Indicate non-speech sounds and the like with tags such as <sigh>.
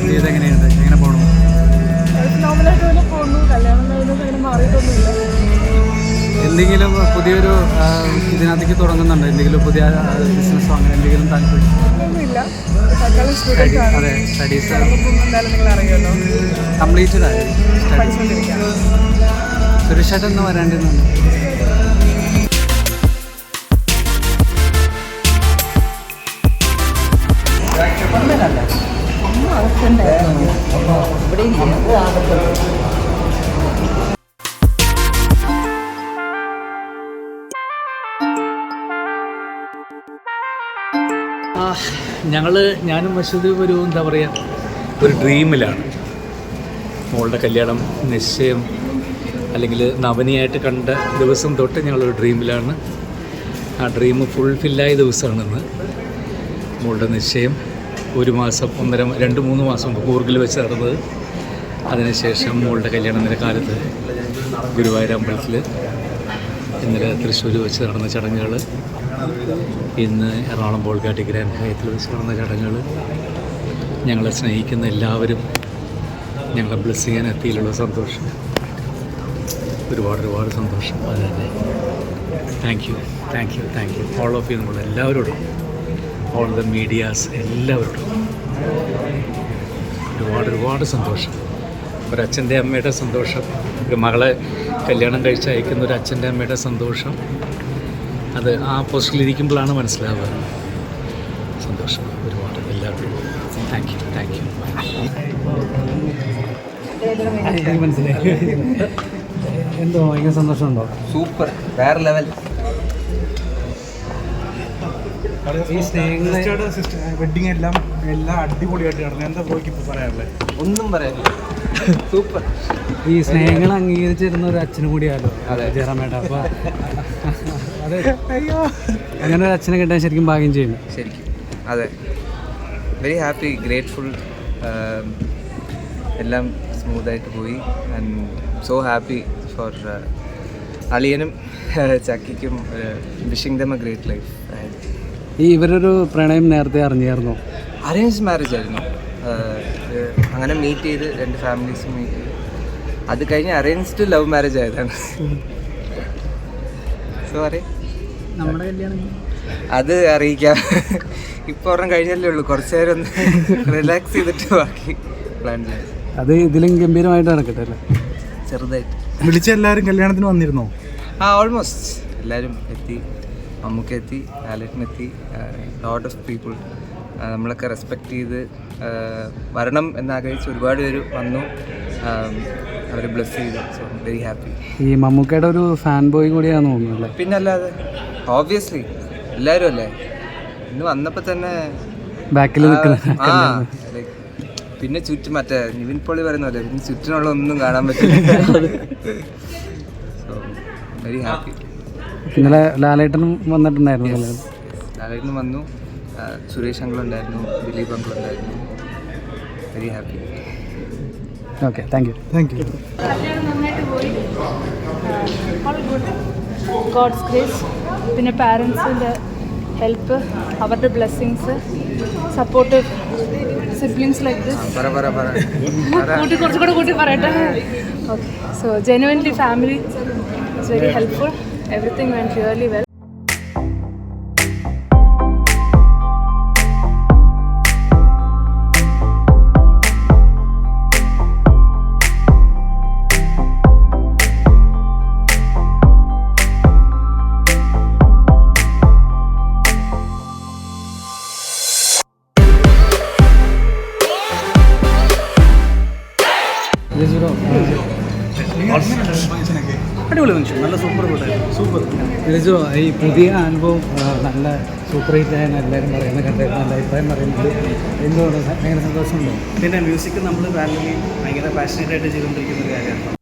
ജീവിതം എങ്ങനെയുണ്ട് എങ്ങനെ പോണു? എന്തെങ്കിലും പുതിയൊരു ഇതിനകത്തേക്ക് തുടങ്ങുന്നുണ്ട്? എന്തെങ്കിലും പുതിയ ബിസിനസ്സോ അങ്ങനെ എന്തെങ്കിലും താല്പര്യം? അതെ സ്റ്റഡീസ് കംപ്ലീറ്റഡ് ആയി സുരേഷായിട്ട് വരാണ്ടിരുന്നുണ്ട് ഞങ്ങൾ ഞാനും മസൂദ് ഒരു എന്താ പറയുക ഒരു ഡ്രീമിലാണ് മോളുടെ കല്യാണം നിശ്ചയം അല്ലെങ്കിൽ നവനിയായിട്ട് കണ്ട ദിവസം തൊട്ട് ഞങ്ങളൊരു ഡ്രീമിലാണ് ആ ഡ്രീം ഫുൾഫില്ലായ ദിവസമാണെന്ന്. മോളുടെ നിശ്ചയം. ഒരു മാസം ഒന്നര രണ്ട് മൂന്ന് മാസം കൂർഗിൽ വെച്ച് നടന്നത്. അതിനുശേഷം മോളുടെ കല്യാണത്തിന്റെ കാലത്ത് ഗുരുവായൂർ അമ്പലത്തിൽ ഇന്നലെ തൃശ്ശൂർ വെച്ച് നടന്ന ചടങ്ങുകൾ ഇന്ന് എറണാകുളം ബോൾഗാട്ടി ഗ്രാൻഡ് ഹയത്തിൽ വെച്ച് നടന്ന ചടങ്ങുകൾ ഞങ്ങളെ സ്നേഹിക്കുന്ന എല്ലാവരും ഞങ്ങളെ ബ്ലസ് ചെയ്യാൻ എത്തിയിലുള്ള സന്തോഷം. ഒരുപാട് ഒരുപാട് സന്തോഷം. അത് തന്നെ thank you thank you thank you all of you നമ്മൾ എല്ലാവരോടും ഓൾ ദ മീഡിയാസ് എല്ലാവരോടും. ഒരുപാട് ഒരുപാട് സന്തോഷം. ഒരച്ഛന്റെ അമ്മയുടെ സന്തോഷം ഒരു മകളെ കല്യാണം കഴിച്ച് അയക്കുന്ന ഒരു അച്ഛന്റെ അമ്മയുടെ സന്തോഷം. അത് ആ പോസ്റ്റിലിരിക്കുമ്പോഴാണ് മനസ്സിലാവുക. സന്തോഷം ഒരുപാട്. എല്ലാവരും താങ്ക് യു താങ്ക് യു മനസ്സിലായി എന്തോ ഭയങ്കര സന്തോഷമുണ്ടോ? സൂപ്പർ വേറെ ലെവൽ ഈ സ്നേഹങ്ങളെ വെഡിങ് എല്ലാം എല്ലാം അടിപൊളിയായിട്ട് നടന്നു. എന്താ പോയിക്ക് ഇപ്പോൾ പറയാനുള്ളത് ഒന്നും പറയാനില്ല. സൂപ്പർ ഈ സ്നേഹങ്ങൾ അംഗീകരിച്ചിരുന്ന ഒരു അച്ഛനും കൂടിയാലോ? അതെ. ജയറാമേട്ട അപ്പൊ <laughs> അതെ. അങ്ങനെ ഒരു അച്ഛനെ കിട്ടാൻ ശരിക്കും ഭാഗ്യം ചെയ്യുന്നു. ശരിക്കും. അതെ. വെരി ഹാപ്പി ഗ്രേറ്റ്ഫുൾ എല്ലാം സ്മൂത്തായിട്ട് പോയി. ആൻഡ് സോ ഹാപ്പി ഫോർ അളിയനും <laughs> ചക്കിക്കും wishing them a great life ഈ ഇവരൊരു പ്രണയം നേരത്തെ അറിഞ്ഞായിരുന്നു? അറേഞ്ച് മാരേജ് ആയിരുന്നു. അങ്ങനെ മീറ്റ് ചെയ്ത് രണ്ട് ഫാമിലീസും മീറ്റ് ചെയ്ത്. അത് കഴിഞ്ഞ് അറേഞ്ച്ഡ് ലവ് മാരേജ് ആയതാണ്. സോ അറേ നമ്മുടെ കല്യാണം അത് അറിയിക്കാം. ഇപ്പോൾ ഒരെണ്ണം കഴിഞ്ഞല്ലേ ഉള്ളൂ. കുറച്ച് നേരം ഒന്ന് റിലാക്സ് ചെയ്തിട്ട് ബാക്കി പ്ലാൻ ചെയ്യാം. അത് ഇതിലും ഗംഭീരമായിട്ട് നടക്കട്ടെ അല്ലേ? ചെറുതായിട്ട്. വിളിച്ച എല്ലാവരും കല്യാണത്തിന് വന്നിരുന്നോ? ആ ഓൾമോസ്റ്റ് എല്ലാവരും എത്തി. മമ്മൂക്ക ആലറ്റിനെത്തി ലോട്ട് ഓഫ് പീപ്പിൾ നമ്മളൊക്കെ റെസ്പെക്റ്റ് ചെയ്ത് വരണം എന്നാഗ്രഹിച്ച് ഒരുപാട് പേര് വന്നു. അവർ ബ്ലെസ് ചെയ്തു. സോ വെരി ഹാപ്പി ഈ മമ്മൂക്കയുടെ ഒരു ഫാൻ ബോയ് കൂടിയാണ് തോന്നുന്നു പിന്നെ അല്ലാതെ ഓബിയസ്ലി എല്ലാവരും അല്ലേ? ഇന്ന് വന്നപ്പോൾ തന്നെ ബാക്കിൽ ആ പിന്നെ ചുറ്റും മറ്റേ നിവിൻ പോളി പറയുന്ന പോലെ പിന്നെ ചുറ്റിനുള്ള ഒന്നും കാണാൻ പറ്റില്ല. സോ വെരി ഹാപ്പി ഇന്നലെ ലാലേട്ടനും വന്നിട്ടുണ്ടായിരുന്നു. ലാലേട്ടനും വന്നു. സുരേഷ് അങ്കിൾ ഉണ്ടായിരുന്നു. Dileep അങ്കിളുണ്ടായിരുന്നു very happy okay thank you thank you കല്യാണം നന്നായിട്ട് പോയി. ഓൾ ഗുഡ് ഗോഡ്സ് ഗ്രേസ് പിന്നെ പാരൻസിന്റെ ഹെൽപ്പ് അവരുടെ blessings support siblings like this പറ പറ പറ. കൂട്ടി കുറച്ചുകൂടെ കൂട്ടി പറയട്ടെ. Okay so genuinely family it's very helpful everything went really well. Yes, bro. Yes, bro. Yes, bro. അടിപൊളി മനുഷ്യൻ നല്ല സൂപ്പർ കൂട്ടായിരുന്നു സൂപ്പർ ഈ പുതിയ അനുഭവം നല്ല സൂപ്പർ ഹിറ്റ് ആയെന്ന് എല്ലാവരും പറയുന്നത് കണ്ടായിരുന്നു നല്ല അഭിപ്രായം പറയുന്നത് എന്തുകൊണ്ട്? ഭയങ്കര സന്തോഷമുണ്ടോ? പിന്നെ മ്യൂസിക് നമ്മൾ വാല്യൂ ഭയങ്കര പാഷനേറ്റ് ആയിട്ട് ചെയ്തുകൊണ്ടിരിക്കുന്ന ഒരു കാര്യമാണ്.